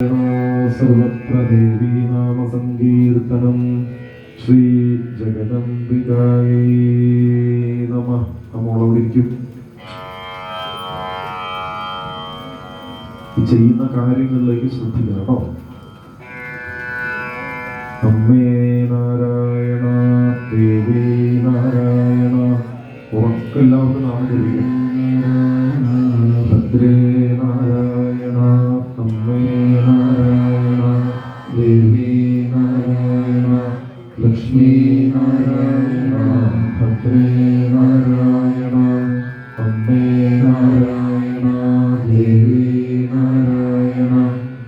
സർവത്ര ദേവീ നാമ സങ്കീർത്തനം ശ്രീ ജഗദംബികായേ നമ. നമ്മളോടിരിക്കും ചെയ്യുന്ന കാര്യങ്ങളിലേക്ക് ശ്രദ്ധിക്കണം കേട്ടോ. അമ്മേ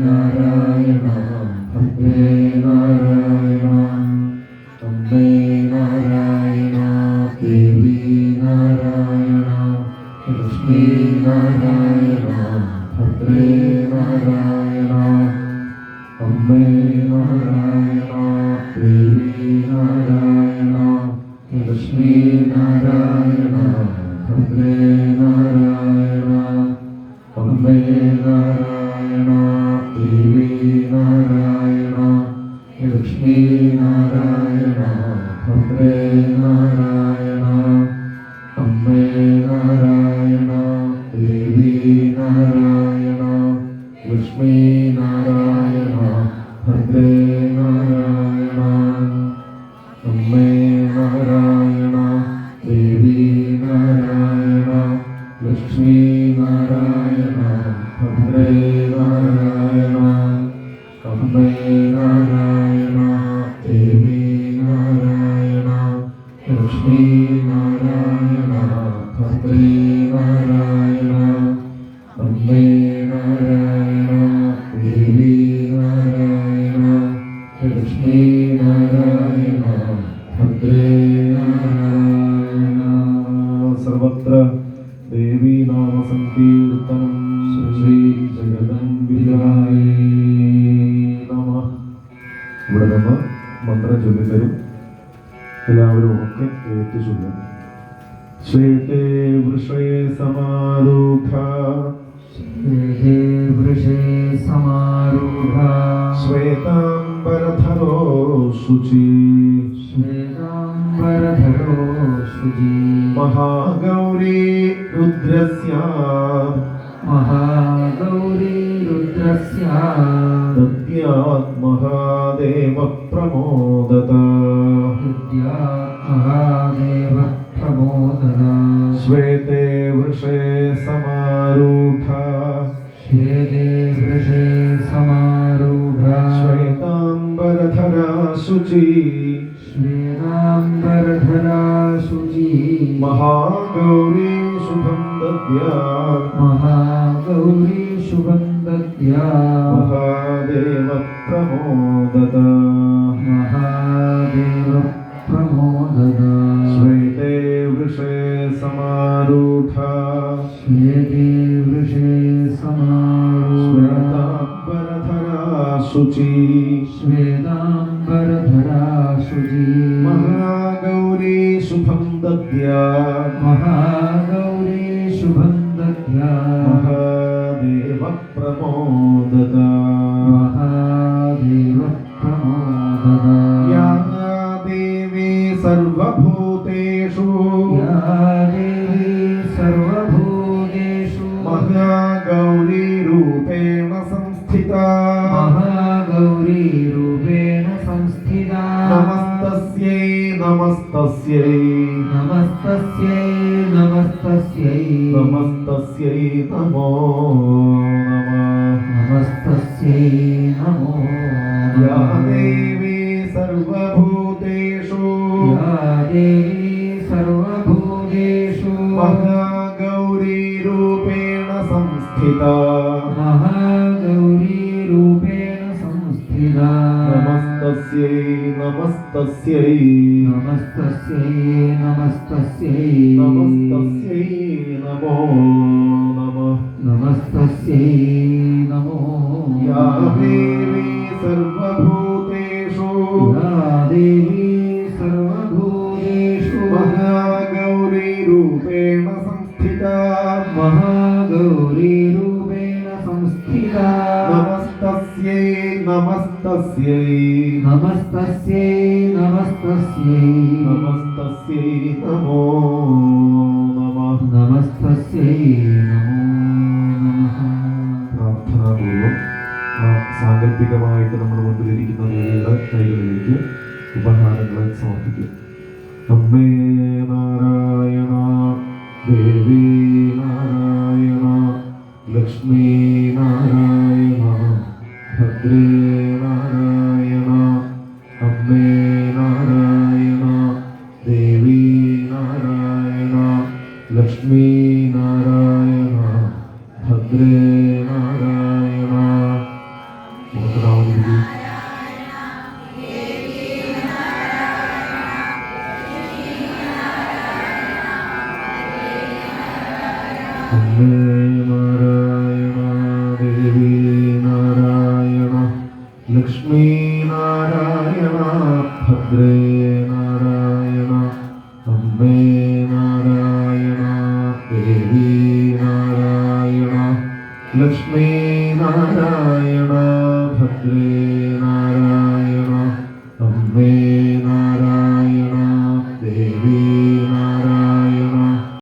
നാരായണ ഭദ്രേ നാരായണ അമ്മേ നാരായണ ദേവി നാരായണ ലക്ഷ്മി നാരായണ ഭദ്രേ നാരായണ ലക്ഷ്മി നാരായണ ഭദ്രേ നാരായണ അമ്മേ നാരായണ ദേവി നാരായണ ലക്ഷ്മി നാരായണ ഭദ്രേ സംയുക്തം ശ്രീ ജഗദംബികായ നമ ഇവിടെ നിന്ന് മന്ത്രം ചൊല്ലിത്തരും എല്ലാവരും ഒക്കെ ഏറ്റു ചൊല്ലും ശ്രീതേ വൃഷേ സമാരൂഢ ശ്രീതേ വൃഷേ സമാരൂഢ ശ്വേതാംബരധരോ ശുചി ശ്വേതാംബരധരോ ശുചി മഹാഗൗരീ वेदे वृषे श्वेताम्बरधरा शुचि श्वेताम्बरधरा शुचि महागौरी शुभं दद्यात् महागौरी शुभं दद्यात् महादेव प्रमोदता महादेव प्रमोदता श्वेते वृषे समारूढा। श्वेते ശുചി नमस्तस्यै नमो नमः नमस्तस्यै नमो या नमः देवी सर्वभूतेषु या देवी सर्वभूतेषु महागौरीरूपेण संस्थिता महागौरीरूपेण संस्थिता नमस्तस्यै नमस्तस्यै नमस्तस्यै नमस्तस्यै नमस्तस्यै नमो नमः नमस्तस्यै नमो या नमः। देवी सर्वभूतेषु या देवी सर्वभूतेषु महागौरीरूपेण संस्थिता महागौरीरूपेण संस्थिता नमस्तस्यै नमस्तस्यै नमस्तस्यै नमस्तस्यै नमस्तस्यै नमो नमः नमस्तस्यै नमो नमः പ്രാർത്ഥനാപൂർവം സാങ്കല്പികമായിട്ട് നമ്മുടെ മുമ്പിലിരിക്കുന്ന ദേവിയുടെ കൈകളിലേക്ക് ഉപഹാരങ്ങളെ സമർപ്പിക്കും. അമ്മേ നാരായണ ദേവി നാരായണ ലക്ഷ്മി നാരായണ ഭദ്രേ ലക്ഷ്മി നാരായണ ഭദ്രേ നാരായണ. മൂർത്തനാമതി നാരായണ ലക്ഷ്മി നാരായണ ഭദ്രേ